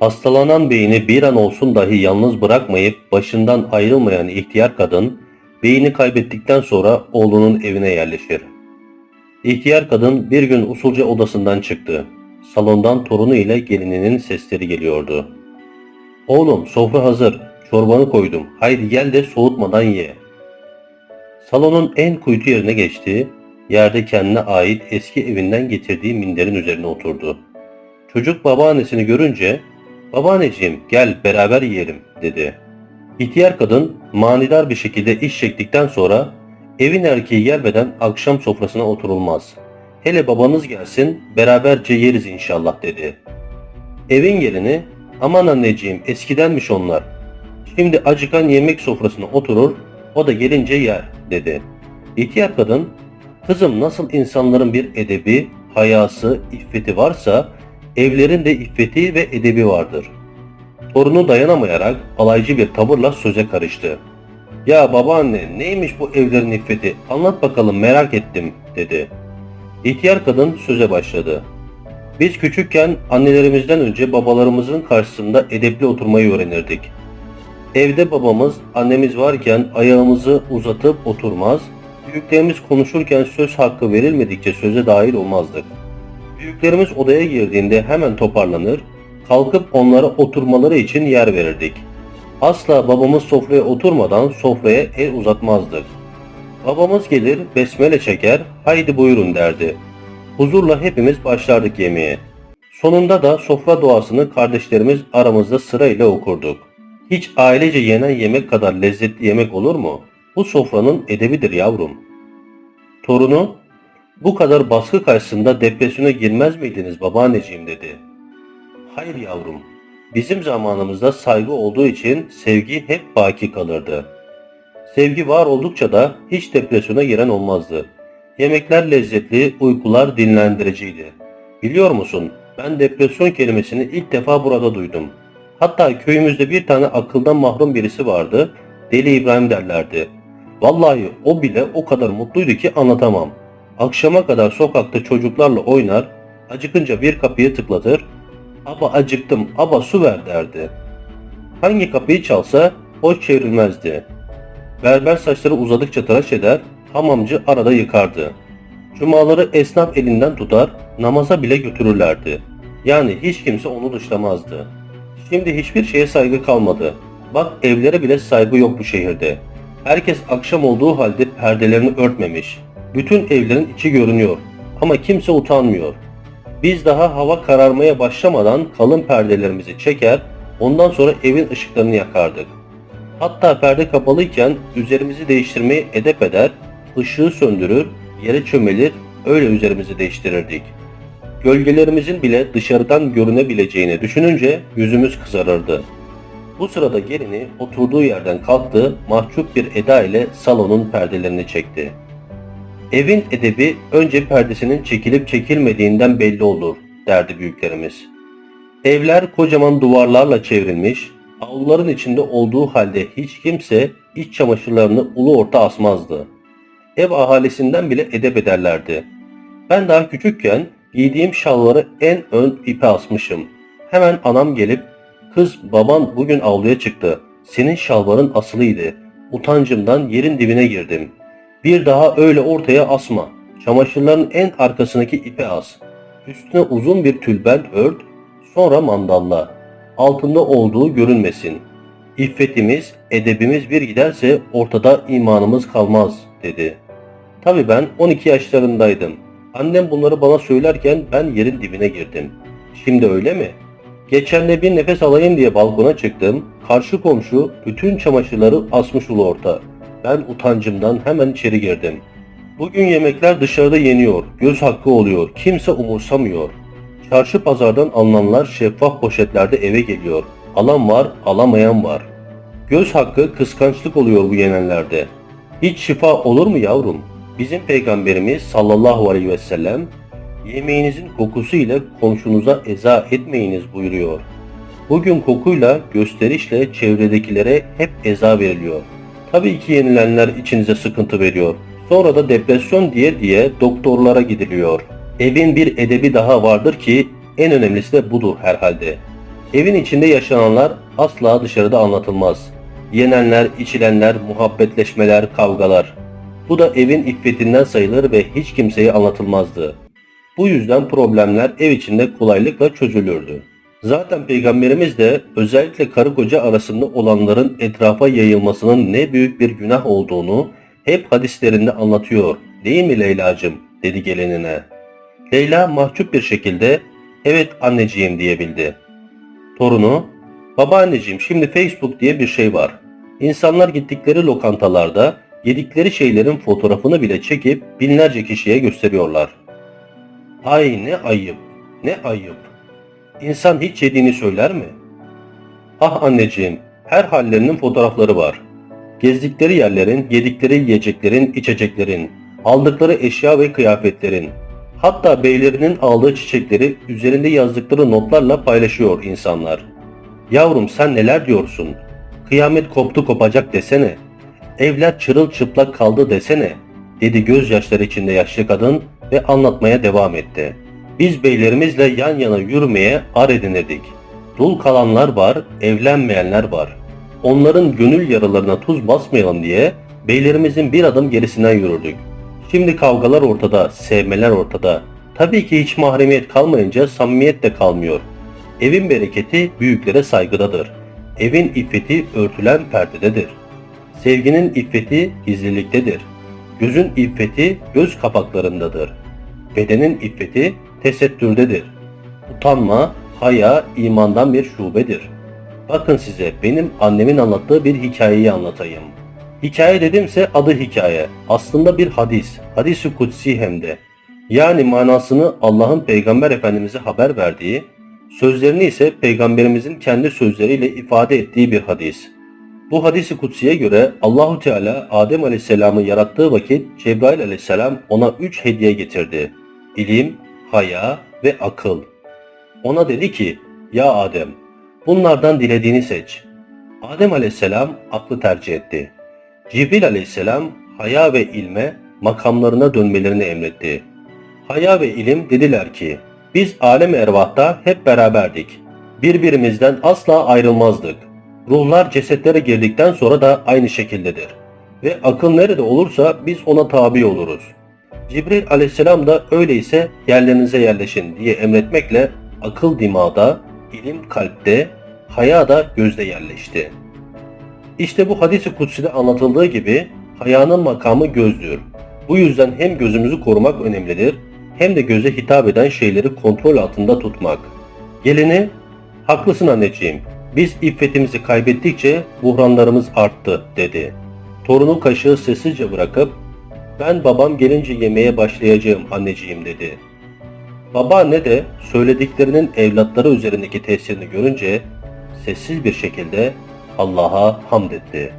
Hastalanan beyni bir an olsun dahi yalnız bırakmayıp başından ayrılmayan ihtiyar kadın, beyni kaybettikten sonra oğlunun evine yerleşir. İhtiyar kadın bir gün usulca odasından çıktı. Salondan torunu ile gelininin sesleri geliyordu. Oğlum sofra hazır, çorbanı koydum, haydi gel de soğutmadan ye. Salonun en kuytu yerine geçti, yerde kendine ait eski evinden getirdiği minderin üzerine oturdu. Çocuk babaannesini görünce, babaanneciğim gel beraber yiyelim dedi. İhtiyar kadın manidar bir şekilde iş çektikten sonra evin erkeği gelmeden akşam sofrasına oturulmaz. Hele babanız gelsin beraberce yeriz inşallah dedi. Evin gelini aman anneciğim eskidenmiş onlar. Şimdi acıkan yemek sofrasına oturur o da gelince yer dedi. İhtiyar kadın kızım nasıl insanların bir edebi, hayası, iffeti varsa evlerin de iffeti ve edebi vardır. Torunu dayanamayarak alaycı bir tavırla söze karıştı. Ya babaanne neymiş bu evlerin iffeti anlat bakalım merak ettim dedi. İhtiyar kadın söze başladı. Biz küçükken annelerimizden önce babalarımızın karşısında edepli oturmayı öğrenirdik. Evde babamız, annemiz varken ayağımızı uzatıp oturmaz, büyüklerimiz konuşurken söz hakkı verilmedikçe söze dahil olmazdık. Büyüklerimiz odaya girdiğinde hemen toparlanır, kalkıp onlara oturmaları için yer verirdik. Asla babamız sofraya oturmadan sofraya el uzatmazdık. Babamız gelir, besmele çeker, haydi buyurun derdi. Huzurla hepimiz başlardık yemeğe. Sonunda da sofra duasını kardeşlerimiz aramızda sırayla okurduk. Hiç ailece yenen yemek kadar lezzetli yemek olur mu? Bu sofranın edebidir yavrum. Torunu, bu kadar baskı karşısında depresyona girmez miydiniz babaanneciğim dedi. Hayır yavrum, bizim zamanımızda saygı olduğu için sevgi hep baki kalırdı. Sevgi var oldukça da hiç depresyona giren olmazdı. Yemekler lezzetli, uykular dinlendiriciydi. Biliyor musun, ben depresyon kelimesini ilk defa burada duydum. Hatta köyümüzde bir tane akıldan mahrum birisi vardı, Deli İbrahim derlerdi. Vallahi o bile o kadar mutluydu ki anlatamam. Akşama kadar sokakta çocuklarla oynar, acıkınca bir kapıyı tıklatır, ''Aba acıktım, aba su ver'' derdi. Hangi kapıyı çalsa o çevrilmezdi. Berber saçları uzadıkça tıraş eder, hamamcı arada yıkardı. Cumaları esnaf elinden tutar, namaza bile götürürlerdi. Yani hiç kimse onu dışlamazdı. Şimdi hiçbir şeye saygı kalmadı. Bak evlere bile saygı yok bu şehirde. Herkes akşam olduğu halde perdelerini örtmemiş. Bütün evlerin içi görünüyor. Ama kimse utanmıyor. Biz daha hava kararmaya başlamadan kalın perdelerimizi çeker, ondan sonra evin ışıklarını yakardık. Hatta perde kapalıyken üzerimizi değiştirmeyi edep eder, ışığı söndürür, yere çömelir, öyle üzerimizi değiştirirdik. Gölgelerimizin bile dışarıdan görünebileceğini düşününce yüzümüz kızarırdı. Bu sırada gelini oturduğu yerden kalktı, mahcup bir eda ile salonun perdelerini çekti. Evin edebi önce perdesinin çekilip çekilmediğinden belli olur, derdi büyüklerimiz. Evler kocaman duvarlarla çevrilmiş, avluların içinde olduğu halde hiç kimse iç çamaşırlarını ulu orta asmazdı. Ev ahalisinden bile edep ederlerdi. Ben daha küçükken giydiğim şalları en ön ipe asmışım. Hemen anam gelip, kız baban bugün avluya çıktı, senin şalvarın asılıydı. Utancımdan yerin dibine girdim. Bir daha öyle ortaya asma. Çamaşırların en arkasındaki ipe as. Üstüne uzun bir tülbent ört, sonra mandalla. Altında olduğu görünmesin. İffetimiz, edebimiz bir giderse ortada imanımız kalmaz, dedi. Tabi ben 12 yaşlarındaydım. Annem bunları bana söylerken ben yerin dibine girdim. Şimdi öyle mi? Geçen de bir nefes alayım diye balkona çıktım. Karşı komşu bütün çamaşırları asmış ulu orta. Ben utancımdan hemen içeri girdim. Bugün yemekler dışarıda yeniyor, göz hakkı oluyor, kimse umursamıyor. Çarşı pazardan alınanlar şeffaf poşetlerde eve geliyor. Alan var, alamayan var. Göz hakkı kıskançlık oluyor bu yenenlerde. Hiç şifa olur mu yavrum? Bizim peygamberimiz sallallahu aleyhi ve sellem yemeğinizin kokusu ile komşunuza eza etmeyiniz buyuruyor. Bugün kokuyla, gösterişle çevredekilere hep eza veriliyor. Tabii ki yenilenler içinize sıkıntı veriyor. Sonra da depresyon diye diye doktorlara gidiliyor. Evin bir edebi daha vardır ki en önemlisi de budur herhalde. Evin içinde yaşananlar asla dışarıda anlatılmaz. Yenenler, içilenler, muhabbetleşmeler, kavgalar. Bu da evin iffetinden sayılır ve hiç kimseye anlatılmazdı. Bu yüzden problemler ev içinde kolaylıkla çözülürdü. Zaten peygamberimiz de özellikle karı koca arasında olanların etrafa yayılmasının ne büyük bir günah olduğunu hep hadislerinde anlatıyor. Değil mi Leyla'cığım? dedi gelinine. Leyla mahcup bir şekilde evet anneciğim diyebildi. Torunu, babaanneciğim şimdi Facebook diye bir şey var. İnsanlar gittikleri lokantalarda yedikleri şeylerin fotoğrafını bile çekip binlerce kişiye gösteriyorlar. Ay ne ayıp, ne ayıp. İnsan hiç yediğini söyler mi? Ah anneciğim, her hallerinin fotoğrafları var. Gezdikleri yerlerin, yedikleri yiyeceklerin, içeceklerin, aldıkları eşya ve kıyafetlerin, hatta beylerinin aldığı çiçekleri üzerinde yazdıkları notlarla paylaşıyor insanlar. Yavrum sen neler diyorsun? Kıyamet koptu kopacak desene. Evler çırılçıplak kaldı desene, dedi gözyaşları içinde yaşlı kadın ve anlatmaya devam etti. Biz beylerimizle yan yana yürümeye ar edinirdik. Dul kalanlar var, evlenmeyenler var. Onların gönül yaralarına tuz basmayalım diye beylerimizin bir adım gerisinden yürürdük. Şimdi kavgalar ortada, sevmeler ortada. Tabii ki hiç mahremiyet kalmayınca samimiyet de kalmıyor. Evin bereketi büyüklere saygıdadır. Evin iffeti örtülen perdededir. Sevginin iffeti gizliliktedir. Gözün iffeti göz kapaklarındadır. Bedenin iffeti tesettürdedir. Utanma, haya imandan bir şubedir. Bakın size benim annemin anlattığı bir hikayeyi anlatayım. Hikaye dedimse adı hikaye. Aslında bir hadis. Hadis-i kutsi hem de. Yani manasını Allah'ın Peygamber Efendimiz'e haber verdiği, sözlerini ise Peygamberimizin kendi sözleriyle ifade ettiği bir hadis. Bu hadisi kutsiye göre Allahu Teala Adem Aleyhisselam'ı yarattığı vakit Cebrail Aleyhisselam ona üç hediye getirdi. İlim, haya ve akıl. Ona dedi ki, ya Adem, bunlardan dilediğini seç. Adem Aleyhisselam aklı tercih etti. Cibril Aleyhisselam haya ve ilme makamlarına dönmelerini emretti. Haya ve ilim dediler ki, biz alem ervahta hep beraberdik. Birbirimizden asla ayrılmazdık. Ruhlar cesetlere girdikten sonra da aynı şekildedir. Ve akıl nerede olursa biz ona tabi oluruz. Cibril aleyhisselam da öyleyse yerlerinize yerleşin diye emretmekle akıl dimağda, ilim kalpte, haya da gözde yerleşti. İşte bu hadis-i kutside anlatıldığı gibi hayanın makamı gözdür. Bu yüzden hem gözümüzü korumak önemlidir hem de göze hitap eden şeyleri kontrol altında tutmak. Gelini, haklısın anneciğim, biz iffetimizi kaybettikçe buhranlarımız arttı dedi. Torunu kaşığı sessizce bırakıp ben babam gelince yemeye başlayacağım anneciğim dedi. Babaanne de söylediklerinin evlatları üzerindeki tesirini görünce sessiz bir şekilde Allah'a hamd etti.